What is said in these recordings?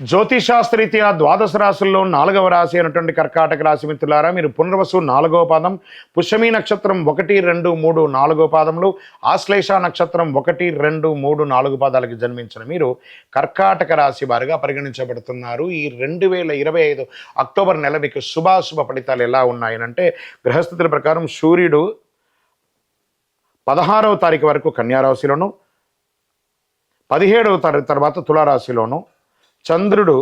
జ్యోతిషాస్త్రీత్యా ద్వాదశ రాశుల్లో నాలుగవ రాశి అయినటువంటి కర్కాటక రాశి మిత్రులారా మీరు పునర్వసు నాలుగవ పాదం పుష్యమి నక్షత్రం ఒకటి రెండు మూడు నాలుగో పాదములు ఆశ్లేష నక్షత్రం ఒకటి రెండు మూడు నాలుగు పాదాలకి జన్మించిన మీరు కర్కాటక రాశి వారుగా పరిగణించబడుతున్నారు. ఈ రెండు వేల ఇరవై ఐదు అక్టోబర్ నెల మీకు శుభాశుభ ఫలితాలు ఎలా ఉన్నాయనంటే గ్రహస్థితుల ప్రకారం సూర్యుడు పదహారవ తారీఖు వరకు కన్యారాశిలోను పదిహేడవ తారీఖు తర్వాత తులారాశిలోను చంద్రుడు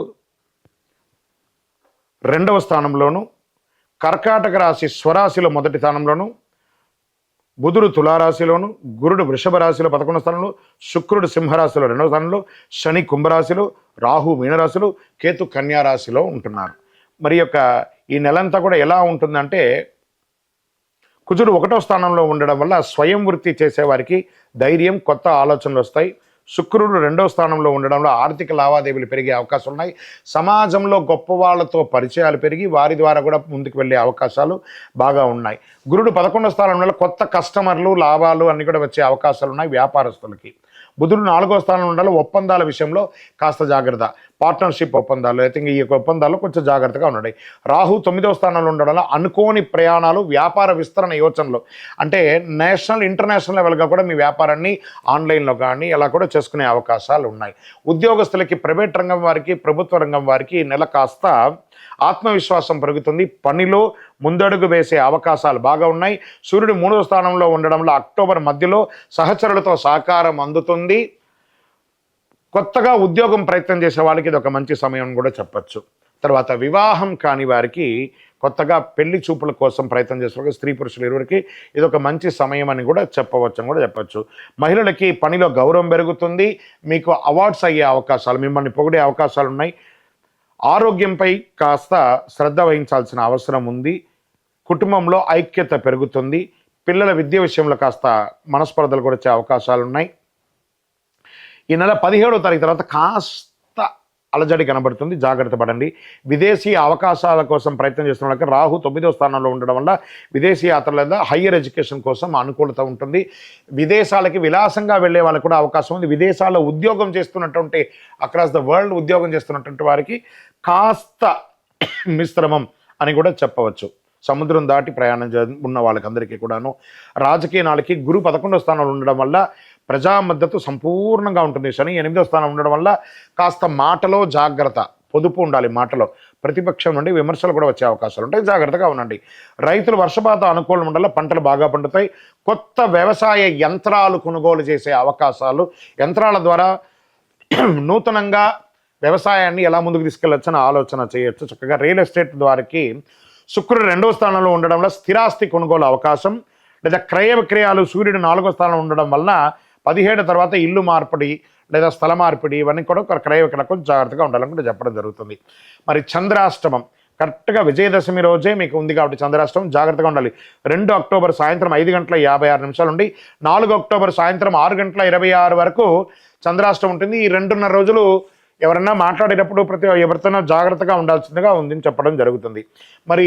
రెండవ స్థానంలోను కర్కాటక రాశి స్వరాశిలో మొదటి స్థానంలోను బుధుడు తులారాశిలోను గురుడు వృషభ రాశిలో పదకొండవ స్థానంలో శుక్రుడు సింహరాశిలో రెండవ స్థానంలో శని కుంభరాశిలో రాహు మీనరాశిలో కేతు కన్యారాశిలో ఉంటున్నారు. మరి యొక్క ఈ నెలంతా కూడా ఎలా ఉంటుందంటే కుజుడు ఒకటో స్థానంలో ఉండడం వల్ల స్వయం వృత్తి చేసేవారికి ధైర్యం కొత్త ఆలోచనలు వస్తాయి. శుక్రుడు రెండవ స్థానంలో ఉండడంలో ఆర్థిక లావాదేవీలు పెరిగే అవకాశాలు ఉన్నాయి సమాజంలో గొప్ప వాళ్ళతో పరిచయాలు పెరిగి వారి ద్వారా కూడా ముందుకు వెళ్ళే అవకాశాలు బాగా ఉన్నాయి. గురుడు పదకొండవ స్థానంలో కొత్త కస్టమర్లు లాభాలు అన్నీ కూడా వచ్చే అవకాశాలు ఉన్నాయి వ్యాపారస్తులకి. బుధుడు నాలుగో స్థానంలో ఉండాలి. ఒప్పందాల విషయంలో కాస్త జాగ్రత్త. పార్ట్నర్షిప్ ఒప్పందాలు అయితే ఈ యొక్క ఒప్పందాల్లో కొంచెం జాగ్రత్తగా ఉండండి. రాహు తొమ్మిదో స్థానంలో ఉండడం వల్ల అనుకోని ప్రయాణాలు వ్యాపార విస్తరణ యోచనలు. అంటే నేషనల్ ఇంటర్నేషనల్ లెవెల్గా కూడా మీ వ్యాపారాన్ని ఆన్లైన్లో కానీ అలా కూడా చేసుకునే అవకాశాలు ఉన్నాయి. ఉద్యోగస్తులకి ప్రైవేట్ రంగం వారికి ప్రభుత్వ రంగం వారికి నెల కాస్త ఆత్మవిశ్వాసం పెరుగుతుంది. పనిలో ముందడుగు వేసే అవకాశాలు బాగా ఉన్నాయి. సూర్యుడు మూడవ స్థానంలో ఉండడంలో అక్టోబర్ మధ్యలో సహచరులతో సహకారం అందుతుంది. కొత్తగా ఉద్యోగం ప్రయత్నం చేసే వాళ్ళకి ఇది ఒక మంచి సమయం కూడా చెప్పచ్చు. తర్వాత వివాహం కాని వారికి కొత్తగా పెళ్ళి చూపుల కోసం ప్రయత్నం చేసే స్త్రీ పురుషులు ఇరువురికి ఇది ఒక మంచి సమయం అని కూడా చెప్పవచ్చు అని కూడా చెప్పచ్చు. మహిళలకి పనిలో గౌరవం పెరుగుతుంది. మీకు అవార్డ్స్ అయ్యే అవకాశాలు మిమ్మల్ని పొగిడే అవకాశాలు ఉన్నాయి. ఆరోగ్యంపై కాస్త శ్రద్ధ వహించాల్సిన అవసరం ఉంది. కుటుంబంలో ఐక్యత పెరుగుతుంది. పిల్లల విద్య విషయంలో కాస్త మనస్పర్ధలు కూడా వచ్చే అవకాశాలు ఉన్నాయి ఈ నెల పదిహేడో తారీఖు తర్వాత కాస్త అలజడి కనబడుతుంది. జాగ్రత్త పడండి. విదేశీ అవకాశాల కోసం ప్రయత్నం చేస్తున్న వాళ్ళకి రాహు తొమ్మిదో స్థానంలో ఉండడం వల్ల విదేశీ యాత్రల లేదా హయ్యర్ ఎడ్యుకేషన్ కోసం అనుకూలత ఉంటుంది. విదేశాలకి విలాసంగా వెళ్ళే వాళ్ళకి కూడా అవకాశం ఉంది. విదేశాల్లో ఉద్యోగం చేస్తున్నటువంటి అక్రాస్ ద వరల్డ్ ఉద్యోగం చేస్తున్నటువంటి వారికి కాస్త మిశ్రమం అని కూడా చెప్పవచ్చు. సముద్రం దాటి ప్రయాణం ఉన్న వాళ్ళకందరికీ కూడాను. రాజకీయ నాళ్ళకి గురు పదకొండో స్థానంలో ఉండడం వల్ల ప్రజా మద్దతు సంపూర్ణంగా ఉంటుంది శని. ఎనిమిదో స్థానం ఉండడం వల్ల కాస్త మాటలో జాగ్రత్త పొదుపు ఉండాలి మాటలో. ప్రతిపక్షం నుండి విమర్శలు కూడా వచ్చే అవకాశాలు ఉంటాయి. జాగ్రత్తగా ఉండండి. రైతులు వర్షపాతం అనుకూలం ఉండాలి పంటలు బాగా పండుతాయి. కొత్త వ్యవసాయ యంత్రాలు కొనుగోలు చేసే అవకాశాలు యంత్రాల ద్వారా నూతనంగా వ్యవసాయాన్ని ఎలా ముందుకు తీసుకెళ్ళొచ్చని ఆలోచన చేయొచ్చు. చక్కగా రియల్ ఎస్టేట్ ద్వారాకి శుక్రుడు రెండవ స్థానంలో ఉండడం వల్ల స్థిరాస్తి కొనుగోలు అవకాశం లేదా క్రయ విక్రయాలు సూర్యుడు నాలుగో స్థానంలో ఉండడం వల్ల పదిహేడు తర్వాత ఇల్లు మార్పిడి లేదా స్థల మార్పిడి ఇవన్నీ కూడా ఒక క్రయ విక్రయ కొంచెం జాగ్రత్తగా ఉండాలని కూడా చెప్పడం జరుగుతుంది. మరి చంద్రాష్టమం కరెక్ట్గా విజయదశమి రోజే మీకు ఉంది కాబట్టి చంద్రాష్టమం జాగ్రత్తగా ఉండాలి. రెండు అక్టోబర్ సాయంత్రం ఐదు గంటల యాభై ఆరు నిమిషాలు ఉండి నాలుగు అక్టోబర్ సాయంత్రం ఆరు గంటల ఇరవై ఆరు వరకు చంద్రాష్టమం ఉంటుంది. ఈ రెండున్నర రోజులు ఎవరన్నా మాట్లాడేటప్పుడు ప్రతి ఎవరితోనో జాగ్రత్తగా ఉండాల్సిందిగా ఉందని చెప్పడం జరుగుతుంది. మరి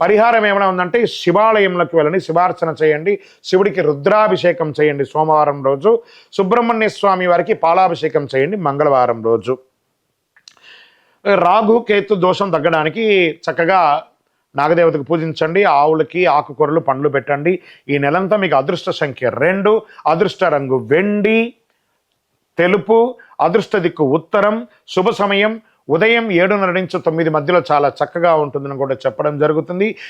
పరిహారం ఏమైనా ఉందంటే శివాలయంలోకి వెళ్ళండి శివార్చన చేయండి. శివుడికి రుద్రాభిషేకం చేయండి సోమవారం రోజు. సుబ్రహ్మణ్య స్వామి వారికి పాలాభిషేకం చేయండి మంగళవారం రోజు. రాగు కేతు దోషం తగ్గడానికి చక్కగా నాగదేవతకు పూజించండి. ఆవులకి ఆకుకూరలు పండ్లు పెట్టండి. ఈ నెలంతా మీకు అదృష్ట సంఖ్య రెండు. అదృష్ట రంగు వెండి తెలుపు అదృష్ట దిక్కు ఉత్తరం శుభ సమయం ఉదయం ఏడున్నర నుంచి తొమ్మిది మధ్యలో చాలా చక్కగా ఉంటుందని కూడా చెప్పడం జరుగుతుంది.